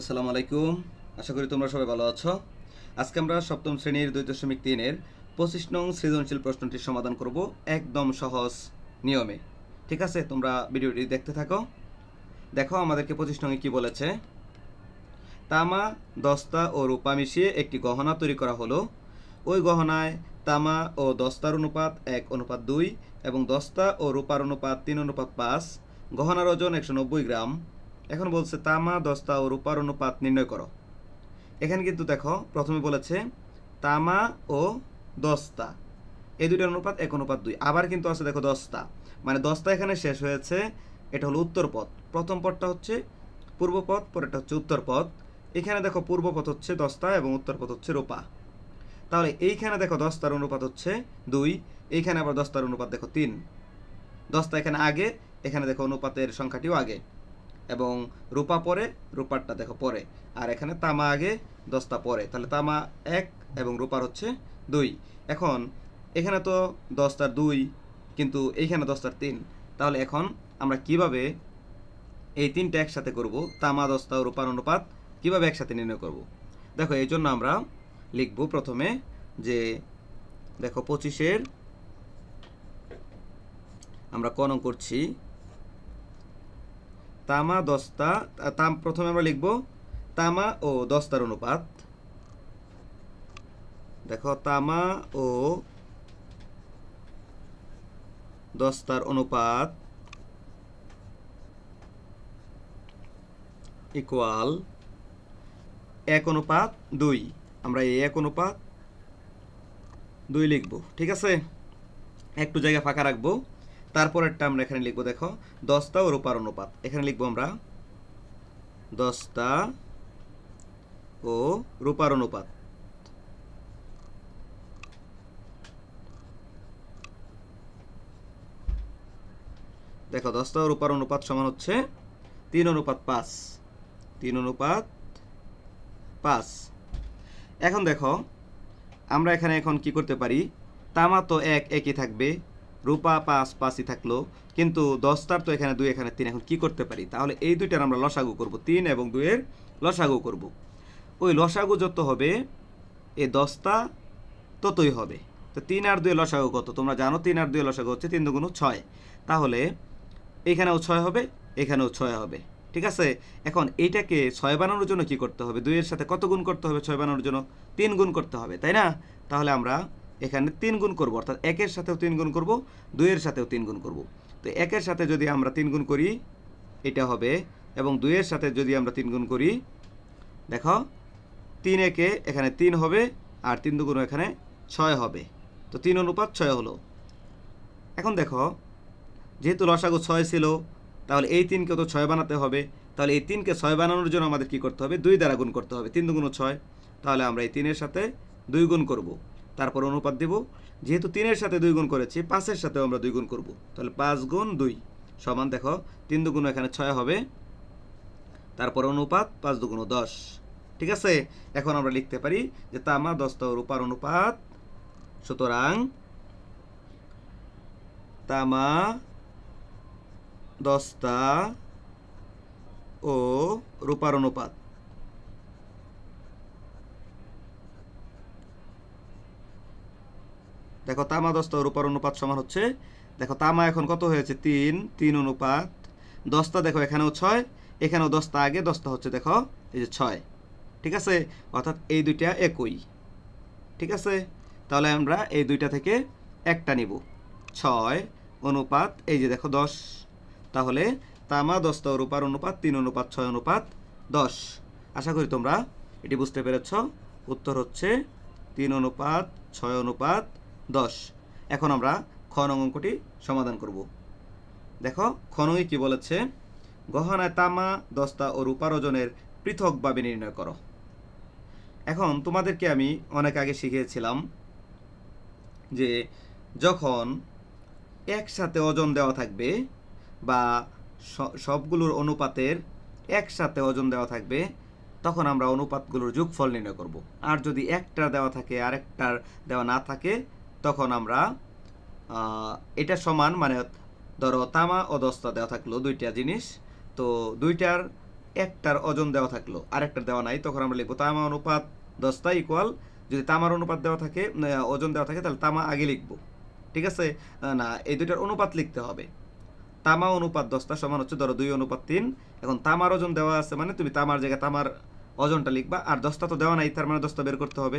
আসসালামু আলাইকুম। আশা করি তোমরা সবাই ভালো আছো। আজকে আমরা সপ্তম শ্রেণির দুই দশমিক তিনের পঁচিশ নং সৃজনশীল প্রশ্নটির সমাধান করব একদম সহজ নিয়মে। ঠিক আছে? তোমরা ভিডিওটি দেখতে থাকো। দেখো আমাদেরকে পঁচিশ নংয়ে কী বলেছে? তামা, দস্তা ও রূপা মিশিয়ে একটি গহনা তৈরি করা হলো। ওই গহনায় তামা ও দস্তার অনুপাত এক, অনুপাত দুই এবং দস্তা ও রূপার অনুপাত তিন, অনুপাত পাঁচ। গহনার ওজন একশো নব্বই গ্রাম। এখন বলছে তামা, দস্তা ও রূপার অনুপাত নির্ণয় করো। এখানে কিন্তু দেখো, প্রথমে বলেছে তামা ও দস্তা। এই দুইটার অনুপাত এক, অনুপাত দুই। আবার কিন্তু আছে দেখো দস্তা। মানে দস্তা এখানে শেষ হয়েছে, এটা হলো উত্তর পথ প্রথম পথটা হচ্ছে পূর্ব পথ পরেরটা হচ্ছে উত্তর পথ এখানে দেখো পূর্ব পথ হচ্ছে দস্তা এবং উত্তর পথ হচ্ছে রূপা। তাহলে এইখানে দেখো দস্তার অনুপাত হচ্ছে দুই, এইখানে আবার দস্তার অনুপাত দেখো তিন। দস্তা এখানে আগে, এখানে দেখো অনুপাতের সংখ্যাটিও আগে। এবং রূপা পরে, রূপারটা দেখো পরে। আর এখানে তামা আগে, দশটা পরে। তাহলে তামা এক এবং রূপার হচ্ছে দুই। এখন এখানে তো দস্তার দুই, কিন্তু এইখানে দশটার তিন। তাহলে এখন আমরা কীভাবে এই তিনটা একসাথে করব? তামা ও রূপার অনুপাত কীভাবে একসাথে নির্ণয় করব? দেখো, এই জন্য আমরা লিখব প্রথমে যে, দেখো, পঁচিশের আমরা ক নং করছি তামা দস্তা তাম প্রথমে আমরা লিখব তামা ও দস্তার অনুপাত। দেখো, তামা ও দস্তার অনুপাত ইকুয়াল এক অনুপাত দুই। আমরা এই এক অনুপাত দুই লিখব, ঠিক আছে? একটু জায়গা ফাঁকা রাখব। তারপরেরটা আমরা এখানে লিখব, দেখো দস্তা ও রূপার অনুপাত। এখানে লিখব আমরা দস্তা ও রূপার অনুপাত। দেখো দস্তা ও রূপার অনুপাত সমান হচ্ছে তিন অনুপাত পাঁচ। তিন অনুপাত পাঁচ। এখন দেখো, আমরা এখানে এখন কি করতে পারি? তামা তো এক একই থাকবে। রূপা, পাঁচ, পাঁচই থাকল। কিন্তু দশটার তো এখানে দুই, এখানে তিন, এখন কি করতে পারি? তাহলে এই দুইটার আমরা লসাগু করব, তিন এবং দুইয়ের লসাগু করব। ওই লসাগু যত হবে এই দশটা ততই হবে। তো তিন আর দুই লসাগু কত? তোমরা জানো তিন আর দুই লসাগু হচ্ছে তিন দুগুণ ছয়। তাহলে এখানেও ছয় হবে, এখানেও ছয় হবে। ঠিক আছে? এখন এইটাকে ছয় বানানোর জন্য কি করতে হবে? দুইয়ের সাথে কত গুণ করতে হবে ছয় বানানোর জন্য? তিন গুণ করতে হবে, তাই না? তাহলে আমরা এখানে তিন গুণ করব, অর্থাৎ একের সাথেও তিন গুণ করব, দুইয়ের সাথেও তিন গুণ করব। তো একের সাথে যদি আমরা তিন গুণ করি, এটা হবে, এবং দুইয়ের সাথে যদি আমরা তিন গুণ করি, দেখো, তিন একে এখানে তিন হবে, আর তিন দুগুণ এখানে ছয় হবে। তো তিন অনুপাত ছয় হলো। এখন দেখো, যেহেতু লসাগু ছয় ছিল, তাহলে এই তিনকে তো ছয় বানাতে হবে। তাহলে এই তিনকে ছয় বানানোর জন্য আমাদের কি করতে হবে? দুই দ্বারা গুণ করতে হবে, তিন দুগুণ ছয়। তাহলে আমরা এই তিনের সাথে দুই গুণ করব। তারপর অনুপাত দেব। যেহেতু তিনের সাথে দুই গুণ করেছি, পাঁচের সাথেও আমরা দুই গুণ করব। তাহলে পাঁচ গুণ দুই সমান দেখো, তিন দুগুণ এখানে ছয় হবে। তারপর অনুপাত পাঁচ দুগুণ দশ। ঠিক আছে? এখন আমরা লিখতে পারি যে তামা দস্তা রূপার অনুপাত, সুতরাং তামা দস্তা ও রূপার অনুপাত। দেখো তামা দস্তা ও রূপার অনুপাত সমান হচ্ছে, দেখো তামা এখন কত হয়েছে? তিন তিন অনুপাত দস্তা দেখো এখানেও ছয়, এখানেও দস্তা আগে দস্তা হচ্ছে দেখো এই যে ছয়, ঠিক আছে? অর্থাৎ এই দুইটা একই, ঠিক আছে? তাহলে আমরা এই দুইটা থেকে একটা নিব। ছয় অনুপাত এই যে দেখো দশ, তাহলে তামা ও রূপার অনুপাত, তিন অনুপাত, ছয় অনুপাত দশ। আশা করি তোমরা এটি বুঝতে পেরেছ। উত্তর হচ্ছে তিন অনুপাত, ছয় অনুপাত দশ। এখন আমরা খ নং অঙ্কটি সমাধান করব। দেখো, খনই কি বলেছে? গহনায় তামা, দস্তা ও রূপার ওজনের পৃথকভাবে নির্ণয় করো। এখন তোমাদেরকে আমি অনেক আগে শিখিয়েছিলাম যে যখন একসাথে ওজন দেওয়া থাকবে বা সবগুলোর অনুপাতের একসাথে ওজন দেওয়া থাকবে, তখন আমরা অনুপাতগুলোর যোগফল নির্ণয় করব। আর যদি একটার দেওয়া থাকে, আরেকটার দেওয়া না থাকে তখন আমরা এটা সমান মানে ধরো তামা ও দস্তা দেওয়া থাকল দুইটা জিনিস, তো দুইটার একটার ওজন দেওয়া থাকল, আরেকটার দেওয়া নাই, তখন আমরা লিখব তামা অনুপাত দশটা ইকুয়াল যদি তামার অনুপাত দেওয়া থাকে ওজন দেওয়া থাকে, তাহলে তামা আগে লিখব, ঠিক আছে? না, এই দুইটার অনুপাত লিখতে হবে। তামা অনুপাত দশটা সমান হচ্ছে ধরো দুই অনুপাত তিন, এখন তামার ওজন দেওয়া আছে মানে তুমি তামার জায়গায় তামার ওজনটা লিখবা, আর দশটা তো দেওয়া নাই, তার মানে দশটা বের করতে হবে,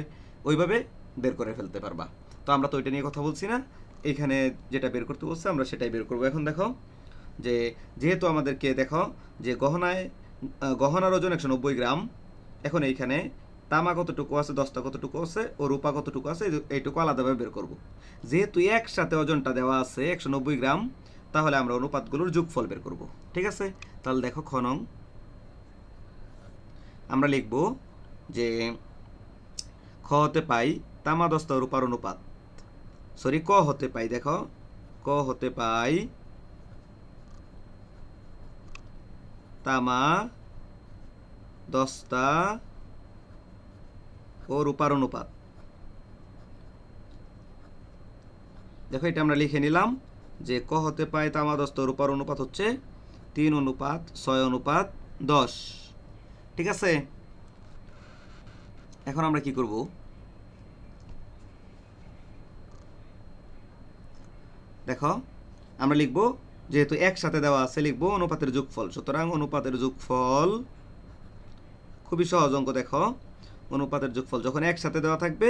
ওইভাবে বের করে ফেলতে পারবা। তো আমরা তো ওইটা নিয়ে কথা বলছি না। এখানে যেটা বের করতে বলছে, আমরা সেটাই বের করব। এখন দেখো যে, যেহেতু আমাদেরকে দেখো যে গহনায় গহনার ওজন একশো নব্বই গ্রাম, এখন এইখানে তামা কতটুকু আছে দশটা কতটুকু আছে, ও রূপা কতটুকু আছে এইটুকু আলাদাভাবে বের করব। যেহেতু একসাথে ওজনটা দেওয়া আছে একশো নব্বই গ্রাম, তাহলে আমরা অনুপাতগুলোর যোগফল বের করব। ঠিক আছে? তাহলে দেখো খনং আমরা লিখব যে, খ হতে পাই তামা, দস্তা রূপার অনুপাত। সরি ক হতে পাই, দেখো। ক হতে পাই তামা, দস্তা, ও রূপার অনুপাত। দেখো, এটা আমরা লিখে নিলাম যে ক হতে পাই, তামা, দস্তা রূপার অনুপাত হচ্ছে তিন অনুপাত, ছয় অনুপাত, দশ। ঠিক আছে? এখন আমরা কি করব? দেখো, আমরা লিখব, যেহেতু একসাথে দেওয়া আছে, লিখব অনুপাতের যোগফল। সুতরাং অনুপাতের যোগফল, খুবই সহজ অঙ্ক দেখো। অনুপাতের যোগফল যখন একসাথে দেওয়া থাকবে,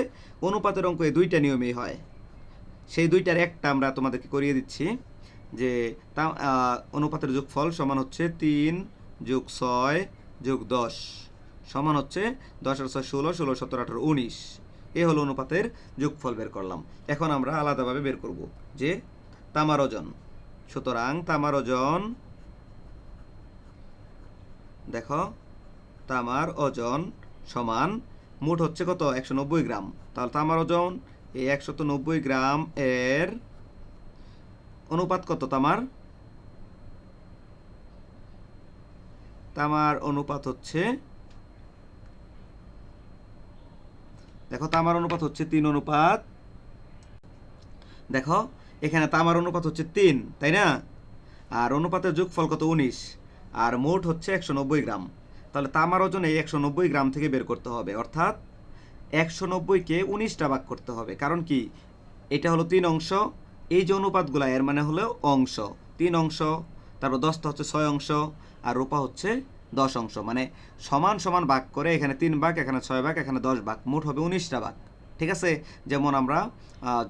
অনুপাতের অঙ্ক এই দুইটা নিয়মেই হয়। সেই দুইটার একটা আমরা তোমাদেরকে করিয়ে দিচ্ছি, যে তা অনুপাতের যোগফল সমান হচ্ছে তিন যোগ ছয় যোগ দশ, সমান হচ্ছে দশ আর ছয় ষোলো ষোলো, সতেরো, আঠারো, উনিশ। এ হলো অনুপাতের যোগফল বের করলাম। এখন আমরা আলাদাভাবে বের করব, যে তামার ওজন সুতরাং তামার ওজন দেখো তামার ওজন সমান মোট হচ্ছে কত? একশো নব্বই গ্রাম। তাহলে তামার ওজন এই একশত নব্বই গ্রাম এর অনুপাত কত তামার? তামার অনুপাত হচ্ছে, দেখো, তামার অনুপাত হচ্ছে তিন অনুপাত। দেখো এখানে তামার অনুপাত হচ্ছে তিন, তাই না? আর অনুপাতের যোগফল কত? উনিশ। আর মোট হচ্ছে একশো নব্বই গ্রাম। তাহলে তামার ওজন এই একশো নব্বই গ্রাম থেকে বের করতে হবে। অর্থাৎ একশো নব্বইকে উনিশটা ভাগ করতে হবে। কারণ কি? এটা হলো তিন অংশ। এই যে অনুপাতগুলা, এর মানে হলো অংশ। তিন অংশ, তারপর দশটা হচ্ছে ছয় অংশ, আর রূপা হচ্ছে দশ অংশ। মানে সমান সমান ভাগ করে এখানে তিন ভাগ, এখানে ছয় ভাগ, এখানে দশ ভাগ। মোট হবে উনিশটা ভাগ। ঠিক আছে? যেমন আমরা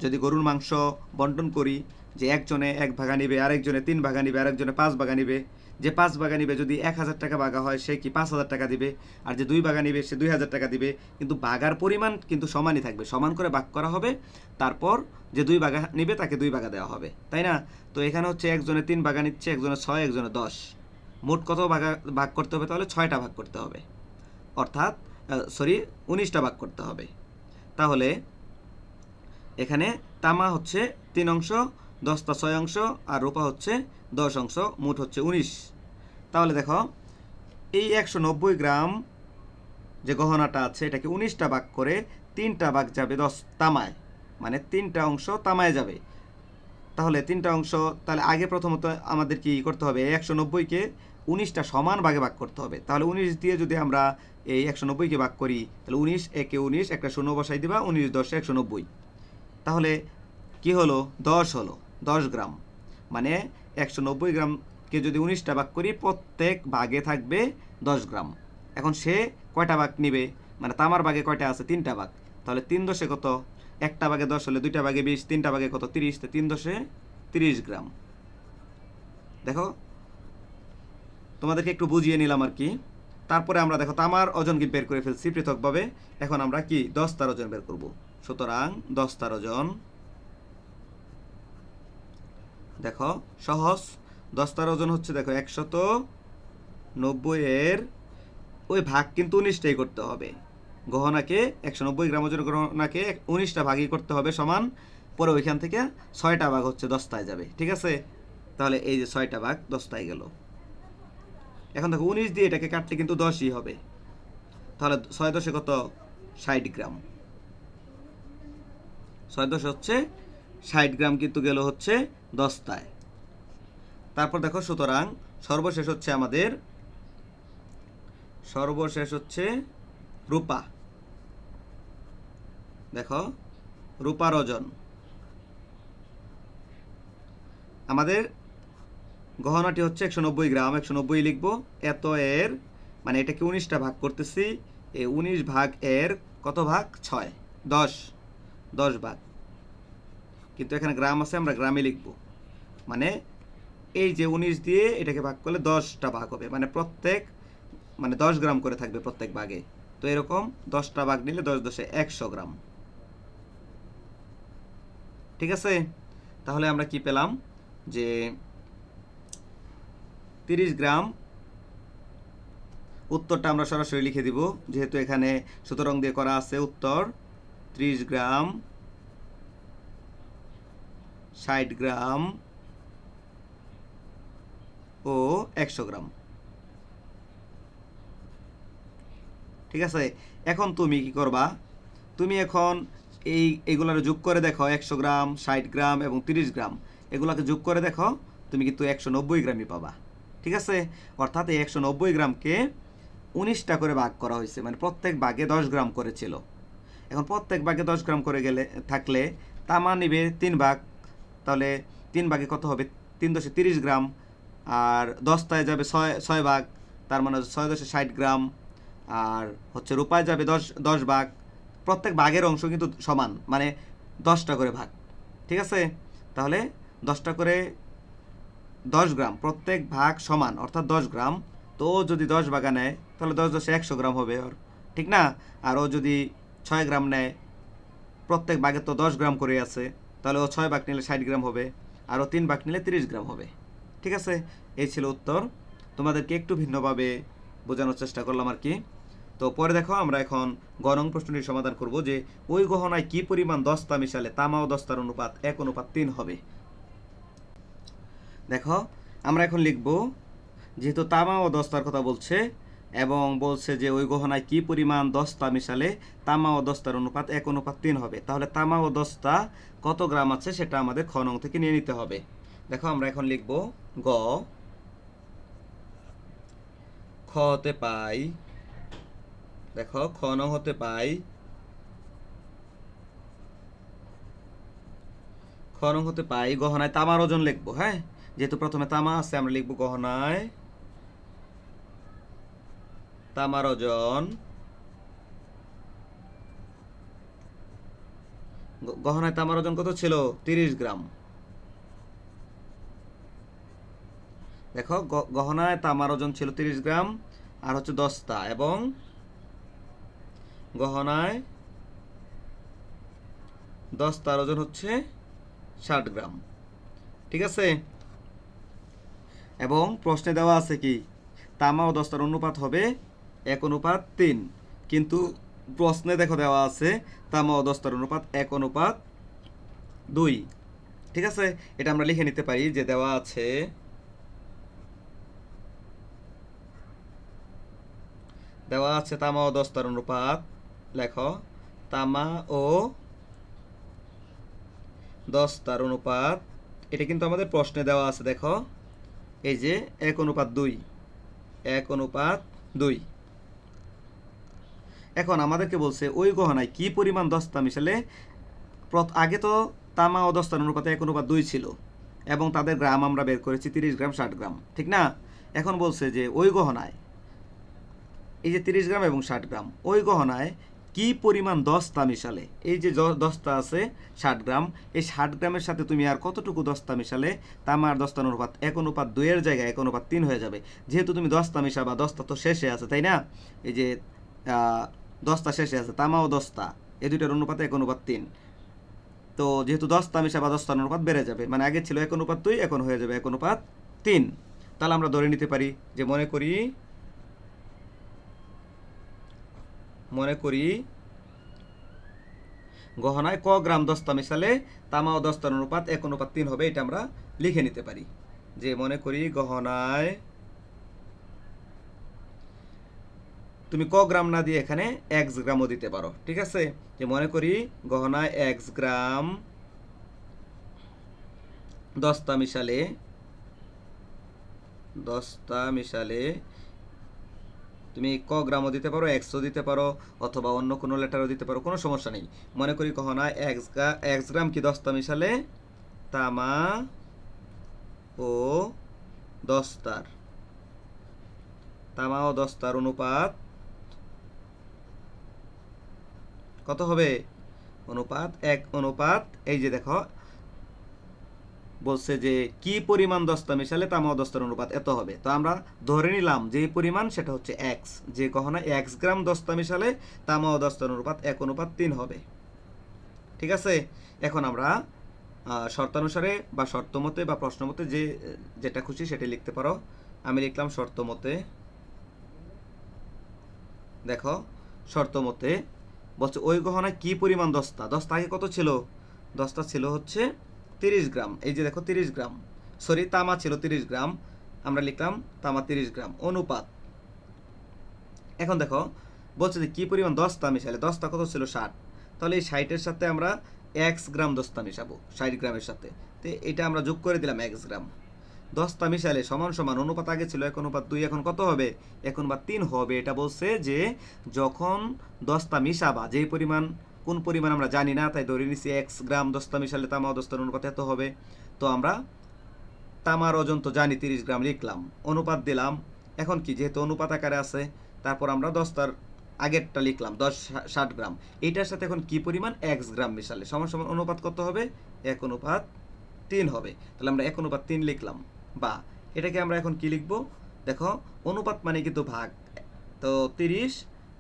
যদি গরুর মাংস বন্টন করি, যে একজনে এক ভাগা নিবে, আরেকজনে তিন ভাগা নিবে, আরেকজনে পাঁচ ভাগা নিবে, যে পাঁচ ভাগা নিবে যদি এক হাজার টাকা ভাগা হয়, সে কি পাঁচ হাজার টাকা দিবে? আর যে দুই ভাগা নিবে, সে দুই হাজার টাকা দিবে। কিন্তু বাগার পরিমাণ কিন্তু সমানই থাকবে, সমান করে ভাগ করা হবে। তারপর যে দুই বাগা নিবে, তাকে দুই বাগা দেওয়া হবে। তাই না? তো এখানে হচ্ছে একজনে তিন বাগা নিচ্ছে, একজনে ছয়, একজনে দশ। মোট কত ভাগা ভাগ করতে হবে? তাহলে ছয়টা ভাগ করতে হবে। অর্থাৎ সরি উনিশটা ভাগ করতে হবে। তাহলে এখানে তামা হচ্ছে তিন অংশ দশটা ছয় অংশ আর রূপা হচ্ছে দশ অংশ, মোট হচ্ছে উনিশ। তাহলে দেখো, এই একশো নব্বই গ্রাম যে গহনাটা আছে, এটাকে উনিশটা ভাগ করে তিনটা ভাগ যাবে দশ, তামায়। মানে তিনটা অংশ তামায় যাবে। তাহলে তিনটা অংশ, তাহলে আগে প্রথমত আমাদের কি করতে হবে, একশো নব্বইকে উনিশটা সমান ভাগে ভাগ করতে হবে। তাহলে উনিশ দিয়ে যদি আমরা এই একশো নব্বইকে ভাগ করি, তাহলে উনিশ, একে উনিশ, একটা শূন্য বসাই দিবা, উনিশ, দশে, একশো নব্বই। তাহলে কি হলো? দশ হলো, দশ গ্রাম। মানে একশো নব্বই গ্রামকে যদি উনিশটা ভাগ করি, প্রত্যেক ভাগে থাকবে দশ গ্রাম। এখন সে কয়টা ভাগ নিবে? মানে তামার ভাগে কয়টা আছে? তিনটা ভাগ। তাহলে তিন দশে কত? একটা ভাগে দশ হলে দুইটা ভাগে বিশ, তিনটা ভাগে কত? তিরিশ। তো তিন দশে তিরিশ গ্রাম। দেখো, তোমাদেরকে একটু বুঝিয়ে নিলাম আর কি। তারপরে আমরা দেখো তামার ওজন কি বের করে ফেলছি পৃথকভাবে? এখন আমরা কি? দশটার ওজন বের করব। সুতরাং দশটার ওজন দেখো, সহজ। দশটার ওজন হচ্ছে দেখো একশত নব্বই এর ওই ভাগ কিন্তু উনিশটাই করতে হবে। গহনাকে একশো নব্বই গ্রাম ওজন গহনাকে উনিশটা ভাগই করতে হবে সমান। পরে ওইখান থেকে ছয়টা ভাগ হচ্ছে দশটায় যাবে। ঠিক আছে? তাহলে এই যে ছয়টা ভাগ দশটায় গেল। এখন দেখো উনিশ দিয়ে এটাকে কাটলে কিন্তু দশই হবে। তাহলে ছয় দশে কত? ষাট গ্রাম। ছয় দশ হচ্ছে ষাট গ্রাম কিন্তু গেল হচ্ছে দশটায়। তারপর দেখো সুতরাং সর্বশেষ হচ্ছে আমাদের সর্বশেষ হচ্ছে রূপা। দেখো, রূপার ওজন। আমাদের গহনাটি হচ্ছে একশো নব্বই গ্রাম, একশো নব্বই লিখব। এত এর মানে এটাকে উনিশটা ভাগ করতেছি এই উনিশ ভাগ এর কত ভাগ? ছয়। দশ। দশ ভাগ। কিন্তু এখানে গ্রাম আছে, আমরা গ্রামে লিখব। মানে এই যে উনিশ দিয়ে এটাকে ভাগ করলে দশটা ভাগ হবে। মানে প্রত্যেক মানে দশ গ্রাম করে থাকবে প্রত্যেক ভাগে। তো এরকম দশটা ভাগ নিলে দশ দশে একশো গ্রাম। ঠিক আছে? তাহলে আমরা কি পেলাম? যে তিরিশ গ্রাম। উত্তরটা আমরা সরাসরি লিখে দিব, যেহেতু এখানে সুতরং দিয়ে করা আছে উত্তর। ত্রিশ গ্রাম, ষাট গ্রাম ও একশো গ্রাম। ঠিক আছে? এখন তুমি কি করবা? তুমি এখন এই, এগুলার যোগ করে দেখো একশো গ্রাম, ষাট গ্রাম এবং তিরিশ গ্রাম। এগুলাকে যোগ করে দেখো, তুমি কিন্তু একশো নব্বই গ্রামই পাবা। ঠিক আছে? অর্থাৎ এই একশো নব্বই গ্রামকে উনিশটা করে ভাগ করা হয়েছে। মানে প্রত্যেক ভাগে দশ গ্রাম করেছিল। এখন প্রত্যেক ভাগে দশ গ্রাম করে গেলে, থাকলে তামা নিবে তিন ভাগ। তাহলে তিন ভাগে কত হবে? তিন দশে তিরিশ গ্রাম। আর দশটায় যাবে ছয় ছয় ভাগ। তার মানে ছয় দশে ষাট গ্রাম। আর হচ্ছে রূপায় যাবে দশ দশ ভাগ। প্রত্যেক ভাগের অংশ কিন্তু সমান। মানে দশটা করে ভাগ। ঠিক আছে? তাহলে দশটা করে দশ গ্রাম, প্রত্যেক ভাগ সমান, অর্থাৎ দশ গ্রাম। তো ও যদি দশ ভাগা নেয় তাহলে দশ দশে একশো গ্রাম হবে ওর। ঠিক না? আর ও যদি ছয় গ্রাম নেয়, প্রত্যেক ভাগে তো দশ গ্রাম করে আছে, তাহলে ও ছয় ভাগ নিলে ষাট গ্রাম হবে, আর ও তিন ভাগ নিলে তিরিশ গ্রাম হবে। ঠিক আছে? এই ছিল উত্তর। তোমাদেরকে একটু ভিন্নভাবে বোঝানোর চেষ্টা করলাম আর কি। তো পরে দেখো, আমরা এখন গণং প্রশ্নটির সমাধান করব যে, ওই গহনায় কি পরিমাণ দস্তা মিশালে তামা ও দস্তার অনুপাত এক অনুপাত তিন হবে? দেখো, আমরা এখন লিখব, যেহেতু তামা ও দস্তার কথা বলছে, এবং বলছে যে ওই গহনায় কি পরিমাণ দস্তা মিশালে তামা ও দস্তার অনুপাত এক অনুপাত তিন হবে। তাহলে তামা ও দস্তা কত গ্রাম আছে সেটা আমাদের খনং থেকে নিয়ে নিতে হবে। দেখো, আমরা এখন লিখব গ। খ হতে পাই, দেখো, খ নং হতে পাই, খ নং হতে পাই গহনায় তামার ওজন লিখব হ্যাঁ? যেহেতু প্রথমে তামা, আছে, আমরা লিখব গহনায়। তামার ওজন গহনায় তামার ওজন কত ছিল? তিরিশ গ্রাম। দেখো গহনায় তামার ওজন ছিল তিরিশ গ্রাম, আর হচ্ছে দস্তা, এবং গহনায় দস্তার ওজন হচ্ছে ষাট গ্রাম। ঠিক আছে? এবং প্রশ্নে দেওয়া আছে কি, তামা ও দস্তার অনুপাত হবে এক অনুপাত তিন। কিন্তু প্রশ্নে দেখো দেওয়া আছে, তামা ও দস্তার অনুপাত এক অনুপাত দুই। ঠিক আছে? এটা আমরা লিখে নিতে পারি যে দেওয়া আছে দেওয়া আছে তামা ও দস্তার অনুপাত, লেখো, তামা ও দস্তার অনুপাত। এটা কিন্তু আমাদের প্রশ্নে দেওয়া আছে, দেখো। এই যে এক অনুপাত দুই। এক অনুপাত দুই। এখন আমাদেরকে বলছে, ওই গহনায় কি পরিমাণ দস্তা মিশালে আগে তো তামা ও দস্তার অনুপাতে এক অনুপাত দুই ছিল এবং তাদের গ্রাম আমরা বের করেছি তিরিশ গ্রাম, ষাট গ্রাম, ঠিক না? এখন বলছে যে ওই গহনায়, এই যে তিরিশ গ্রাম এবং ষাট গ্রাম, ওই গহনায় কি পরিমাণ দস্তা মিশালে? এই যে দস্তা আছে, ষাট গ্রাম। এই ষাট গ্রামের সাথে তুমি আর কতটুকু দস্তা মিশালে? তামার দস্তার অনুপাত এক, অনুপাত দুইয়ের জায়গায় এক, অনুপাত তিন হয়ে যাবে। যেহেতু তুমি দস্তা মিশাবা, দস্তা তো শেষে আছে, তাই না? এই যে দস্তা শেষে আছে তামা ও দস্তা। এই দুইটার অনুপাত এক, অনুপাত তিন। তো যেহেতু দস্তা মিশাবা, দস্তার অনুপাত বেড়ে যাবে। মানে আগে ছিল এক, অনুপাত দুই, এখন হয়ে যাবে এক, অনুপাত তিন। তাহলে আমরা ধরে নিতে পারি যে মনে করি মনে করি, গহনায় ক গ্রাম দস্তা মিশালে তামা ও দস্তার অনুপাত এক অনুপাত তিন হবে, এটা আমরা লিখে নিতে পারি। যে মনে করি গহনায়, তুমি ক গ্রাম না দিয়ে এখানে এক্স গ্রামও দিতে পারো, ঠিক আছে? যে মনে করি গহনায় এক্স গ্রাম দস্তা মিশালে দস্তা মিশালে তুমি ক গ্রামও দিতে পারো এক্সও দিতে পারো, অথবা অন্য কোনো লেটারও দিতে পারো, কোনো সমস্যা নেই। মনে করি কখনো এক্স এক্স গ্রাম কি দস্তা মিশালে? তামা ও দস্তার। তামা ও দস্তার অনুপাত কত হবে? অনুপাত এক, অনুপাত, এই যে দেখো বলছে যে, কি পরিমাণ দস্তা মিশালে তামা দস্তার অনুপাত এত হবে? তো আমরা ধরে নিলাম যে পরিমাণ সেটা হচ্ছে এক্স যে কখনো এক্স গ্রাম দস্তা মিশালে তামা দস্তার অনুপাত এক অনুপাত তিন হবে। ঠিক আছে? এখন আমরা শর্তানুসারে বা শর্ত মতে বা প্রশ্ন মতে যে, যেটা খুশি সেটা লিখতে পারো। আমি লিখলাম শর্ত মতে দেখো শর্ত মতে বলছে, ওই গহনায় কি পরিমাণ দস্তা? দস্তা আগে কত ছিল? দস্তা ছিল হচ্ছে তিরিশ গ্রাম, এই যে দেখো তিরিশ গ্রাম সরি তামা ছিল তিরিশ গ্রাম, আমরা লিখলাম তামা তিরিশ গ্রাম, অনুপাত। এখন দেখো, বলছে যে কি পরিমাণ দস্তা মিশালে, দস্তা কত ছিল ষাট? তাহলে এই ষাটের সাথে আমরা এক্স গ্রাম দস্তা মিশাবো, ষাট গ্রামের সাথে। তো এটা আমরা যোগ করে দিলাম এক্স গ্রাম। দশটা মিশালে সমান সমান অনুপাত আগে ছিল এক অনুপাত দুই, এখন কত হবে? এক অনুপাত তিন হবে। এটা বলছে যে যখন দশটা মিশাবা, যেই পরিমাণ কোন পরিমাণ আমরা জানি না, তাই ধরে নিচ্ছি এক্স গ্রাম দস্তা মিশালে তামা দস্তার অনুপাত এত হবে। তো আমরা তামার ওজন তো জানি তিরিশ গ্রাম লিখলাম, অনুপাত দিলাম। এখন কি, যেহেতু অনুপাত আকারে আছে, তারপর আমরা দস্তার আগেরটা লিখলাম, দশ ষাট গ্রাম। এইটার সাথে এখন কি পরিমাণ? এক্স গ্রাম মিশালে। সমান সমান অনুপাত কত হবে? এক অনুপাত তিন হবে। তাহলে আমরা এক অনুপাত তিন লিখলাম। বা এটাকে আমরা এখন কি লিখব? দেখো, অনুপাত মানে কিন্তু ভাগ। তো তিরিশ,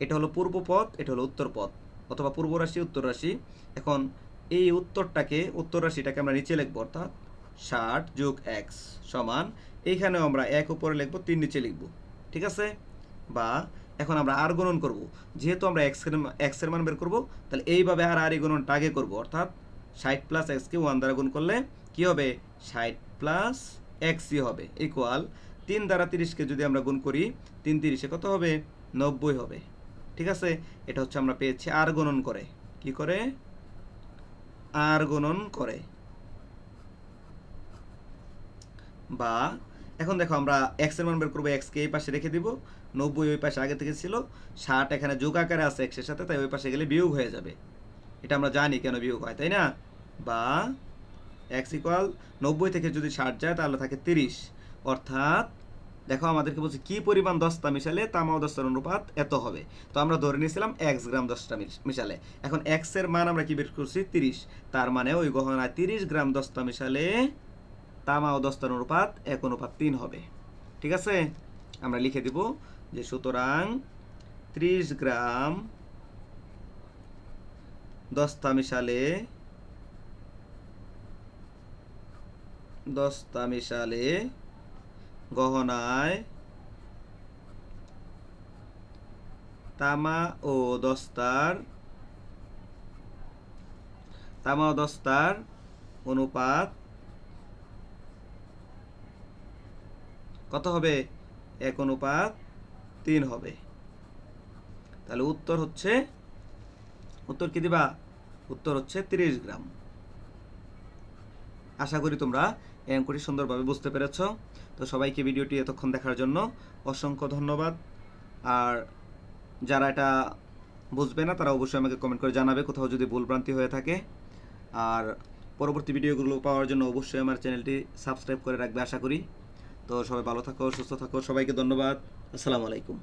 এটা হলো পূর্ব পথ, এটা হলো উত্তর পথ। অথবা পূর্ব রাশি, উত্তর রাশি। এখন এই উত্তরটাকে, উত্তর রাশিটাকে আমরা নিচে লিখব, অর্থাৎ ষাট যোগ এক্স সমান, এইখানেও আমরা এক উপরে লিখব, তিন নিচে লিখব। ঠিক আছে? বা এখন আমরা আর গুণন করব। যেহেতু আমরা এক্সের মা- এক্সের মান বের করব, তাহলে এইভাবে আর আর গুণনটা আগে করব, অর্থাৎ ষাট প্লাস এক্সকে ওয়ান দ্বারা গুণ করলে কি হবে? ষাট প্লাস এক্সই হবে ইকুয়াল তিন দ্বারা তিরিশকে যদি আমরা গুণ করি, তিন তিরিশে কত হবে? নব্বই হবে। ঠিক আছে? এটা হচ্ছে আমরা পেয়েছি আর গণন করে। কি করে? আর গণন করে। বা, এখন দেখো আমরা এক্সের মান বের করব এক্স কে এই পাশে রেখে দিব। নব্বই ওই পাশে আগে থেকে ছিল। ষাট এখানে যোগ আকারে আছে এক্সের সাথে, তাই ওই পাশে গেলে বিয়োগ হয়ে যাবে। এটা আমরা জানি কেন বিয়োগ হয়, তাই না? বা এক্স ইকুয়াল নব্বই থেকে যদি ষাট যায়, তাহলে থাকে তিরিশ। অর্থাৎ দেখো, আমাদেরকে বলছে, কি পরিমাণ দস্তা মিশালে তামা ও দস্তার অনুপাত এত হবে? তো আমরা ধরে নিয়েছিলাম এক্স গ্রাম দশটা মিশালে। এখন এক্সের মান আমরা কি বের করছি? তিরিশ। তার মানে ওই গহনায় তিরিশ গ্রাম দস্তা মিশালে তামা ও দস্তার অনুপাত এক অনুপাত তিন হবে। ঠিক আছে? আমরা লিখে দিব যে সুতরাং ত্রিশ গ্রাম দস্তা মিশালে দস্তা মিশালে গহনায় তামা ও দস্তার, তামা ও দস্তার অনুপাত কত হবে? এক অনুপাত তিন হবে। তাহলে উত্তর হচ্ছে, উত্তর কি দিবা? উত্তর হচ্ছে তিরিশ গ্রাম। আশা করি তোমরা এই অঙ্কটি সুন্দরভাবে বুঝতে পেরেছ। তো সবাইকে ভিডিওটি এতক্ষণ দেখার জন্য অসংখ্য ধন্যবাদ। আর যারা এটা বুঝবে না, তারা অবশ্যই আমাকে কমেন্ট করে জানাবে কোথাও যদি ভুলভ্রান্তি হয়ে থাকে। আর পরবর্তী ভিডিওগুলো পাওয়ার জন্য অবশ্যই আমার চ্যানেলটি সাবস্ক্রাইব করে রাখবে, আশা করি। তো সবাই ভালো থাকো, সুস্থ থাকো, সবাইকে ধন্যবাদ। আসসালামু আলাইকুম।